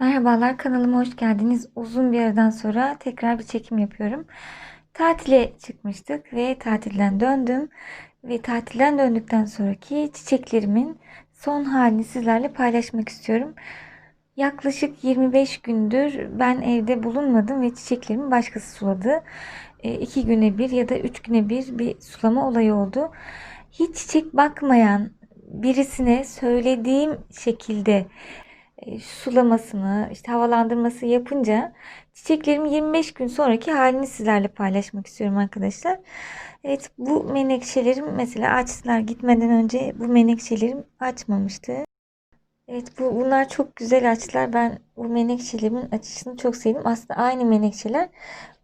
Merhabalar kanalıma hoş geldiniz. Uzun bir aradan sonra tekrar bir çekim yapıyorum. Tatile çıkmıştık ve tatilden döndüm. Ve tatilden döndükten sonraki çiçeklerimin son halini sizlerle paylaşmak istiyorum. Yaklaşık 25 gündür ben evde bulunmadım ve çiçeklerimi başkası suladı. 2 güne bir ya da 3 güne bir bir sulama olayı oldu. Hiç çiçek bakmayan birisine söylediğim şekilde e, sulamasını, işte havalandırması yapınca çiçeklerimin 25 gün sonraki halini sizlerle paylaşmak istiyorum arkadaşlar. Evet bu menekşelerim mesela açtılar gitmeden önce bu menekşelerim açmamıştı. Evet bu bunlar çok güzel açtılar. Ben bu menekşelerimin açışını çok sevdim. Aslında aynı menekşeler.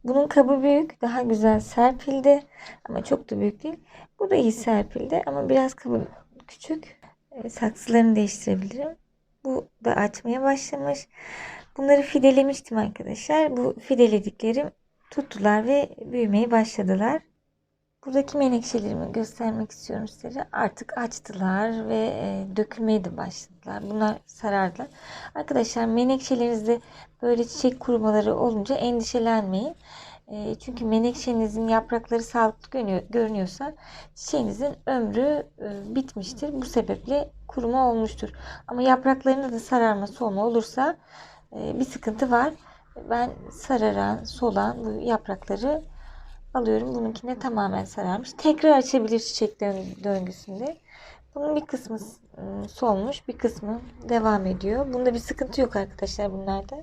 Bunun kabı büyük, daha güzel serpildi ama çok da büyük değil. Bu da iyi serpildi ama biraz kabı küçük. E, saksılarını değiştirebilirim. Bu da açmaya başlamış. Bunları fidelemiştim arkadaşlar. Bu fidelediklerim tuttular ve büyümeye başladılar. Buradaki menekşelerimi göstermek istiyorum size. Artık açtılar ve e, dökülmeye de başladılar. Bunlar sarardılar. Arkadaşlar menekşelerinizde böyle çiçek kurumaları olunca endişelenmeyin. E, çünkü menekşenizin yaprakları sağlıklı görünüyorsa çiçeğinizin ömrü e, bitmiştir. Bu sebeple kuruma olmuştur. Ama yapraklarında da sararma solma olursa bir sıkıntı var. Ben sararan, solan bu yaprakları alıyorum. Bununkine tamamen sararmış. Tekrar açabilir çiçek döngüsünde. Bunun bir kısmı solmuş, bir kısmı devam ediyor. Bunda bir sıkıntı yok arkadaşlar bunlarda.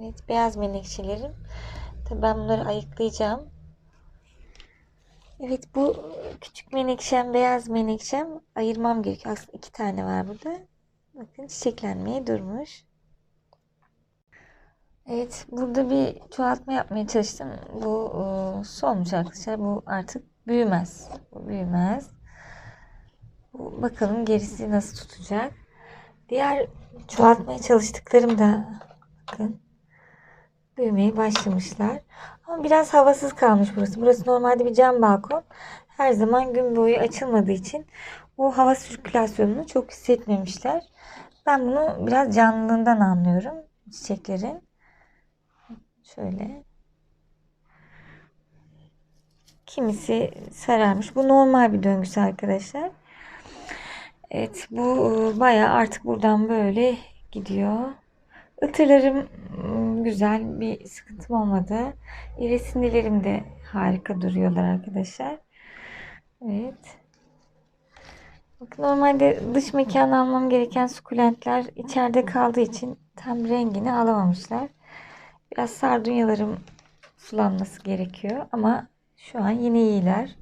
Evet, beyaz menekşelerim. Tabii ben bunları ayıklayacağım. Evet, bu küçük menekşem, beyaz menekşem ayırmam gerekiyor. Aslında iki tane var burada. Bakın çiçeklenmeye durmuş. Evet burada bir çoğaltma yapmaya çalıştım. Bu e, solmuş arkadaşlar. Bu artık büyümez. Bu büyümez. Bakalım gerisi nasıl tutacak. Diğer çoğaltmaya çalıştıklarım da bakın büyümeye başlamışlar. Ama biraz havasız kalmış burası. Burası normalde bir cam balkon. Her zaman gün boyu açılmadığı için o hava sirkülasyonunu çok hissetmemişler. Ben bunu biraz canlılığından anlıyorum çiçeklerin. Şöyle. Kimisi sararmış. Bu normal bir döngüsü arkadaşlar. Evet bu e, baya artık buradan böyle gidiyor. Itırlarım güzel bir sıkıntım olmadı. İresindelerim de harika duruyorlar arkadaşlar. Evet. Bakın normalde dış mekan almam gereken sukulentler içeride kaldığı için tam rengini alamamışlar. Biraz sardunyalarım sulanması gerekiyor ama şu an yine iyiler.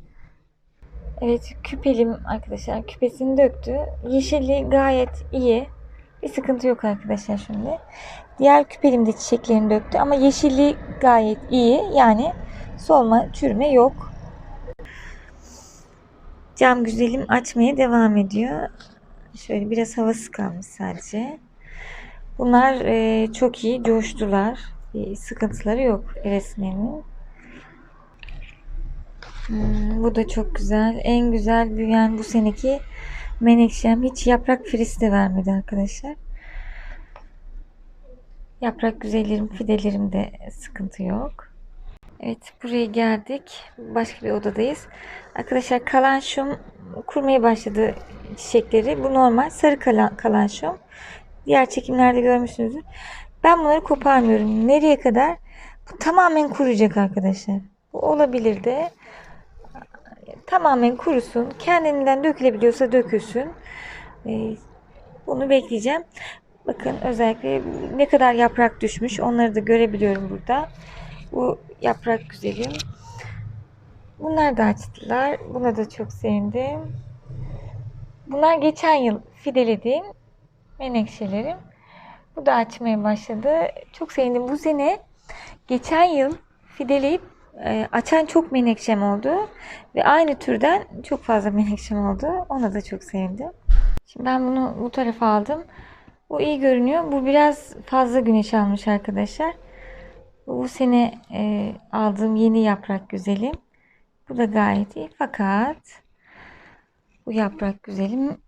Evet küpelim arkadaşlar küpesini döktü. Yeşilliği gayet iyi. Bir sıkıntı yok arkadaşlar şimdi. Diğer küpelim de çiçeklerini döktü ama yeşilliği gayet iyi. Yani solma, çürüme yok. Cam güzelim açmaya devam ediyor. Şöyle biraz havası kalmış sadece. Bunlar e, çok iyi coştular bir sıkıntıları yok resminin. Hmm, bu da çok güzel. En güzel büyüyen bu seneki menekşem. Hiç yaprak frisi vermedi arkadaşlar. Yaprak güzellerim, fidelerimde sıkıntı yok. Evet buraya geldik. Başka bir odadayız. Arkadaşlar kalanşum kurmaya başladı çiçekleri. Bu normal sarı kalan, kalanşum. Diğer çekimlerde görmüşsünüzdür. Ben bunları koparmıyorum. Nereye kadar? Bu tamamen kuruyacak arkadaşlar. Bu olabilir de tamamen kurusun. Kendinden dökülebiliyorsa dökülsün. Ee, bunu bekleyeceğim. Bakın özellikle ne kadar yaprak düşmüş onları da görebiliyorum burada. Bu yaprak güzelim. Bunlar da açtılar. Buna da çok sevindim. Bunlar geçen yıl fidelediğim menekşelerim. Bu da açmaya başladı. Çok sevindim. Bu sene geçen yıl fideleyip e, açan çok menekşem oldu. Ve aynı türden çok fazla menekşem oldu. Ona da çok sevindim. Şimdi ben bunu bu tarafa aldım. Bu iyi görünüyor. Bu biraz fazla güneş almış arkadaşlar. Bu sene e, aldığım yeni yaprak güzelim. Bu da gayet iyi. Fakat bu yaprak güzelim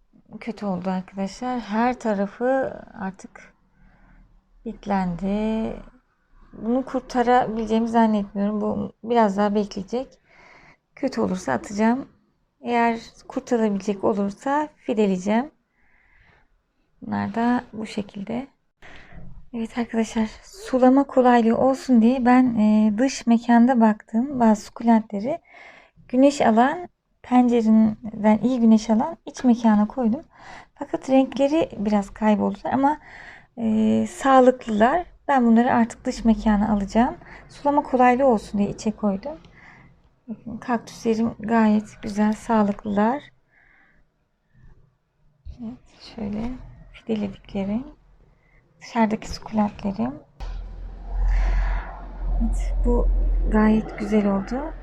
kötü oldu arkadaşlar. Her tarafı artık bitlendi. Bunu kurtarabileceğimi zannetmiyorum. Bu biraz daha bekleyecek. Kötü olursa atacağım. Eğer kurtarabilecek olursa fideleyeceğim. Bunlar da bu şekilde. Evet arkadaşlar sulama kolaylığı olsun diye ben e, dış mekanda baktım bazı sukulentleri güneş alan pencereden iyi güneş alan iç mekana koydum. Fakat renkleri biraz kayboldular ama e, sağlıklılar. Ben bunları artık dış mekana alacağım. Sulama kolaylığı olsun diye içe koydum. Kaktüslerim gayet güzel, sağlıklılar. Evet, şöyle fidelediklerim. Dışarıdaki sukulentlerim. Evet, bu gayet güzel oldu.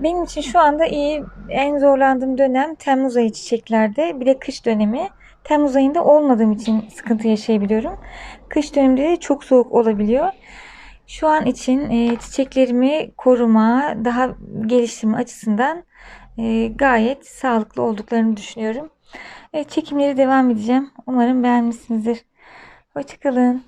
Benim için şu anda iyi, en zorlandığım dönem Temmuz ayı çiçeklerde. Bir de kış dönemi. Temmuz ayında olmadığım için sıkıntı yaşayabiliyorum. Kış döneminde de çok soğuk olabiliyor. Şu an için e, çiçeklerimi koruma, daha geliştirme açısından e, gayet sağlıklı olduklarını düşünüyorum. Evet, çekimleri devam edeceğim. Umarım beğenmişsinizdir. Hoşçakalın.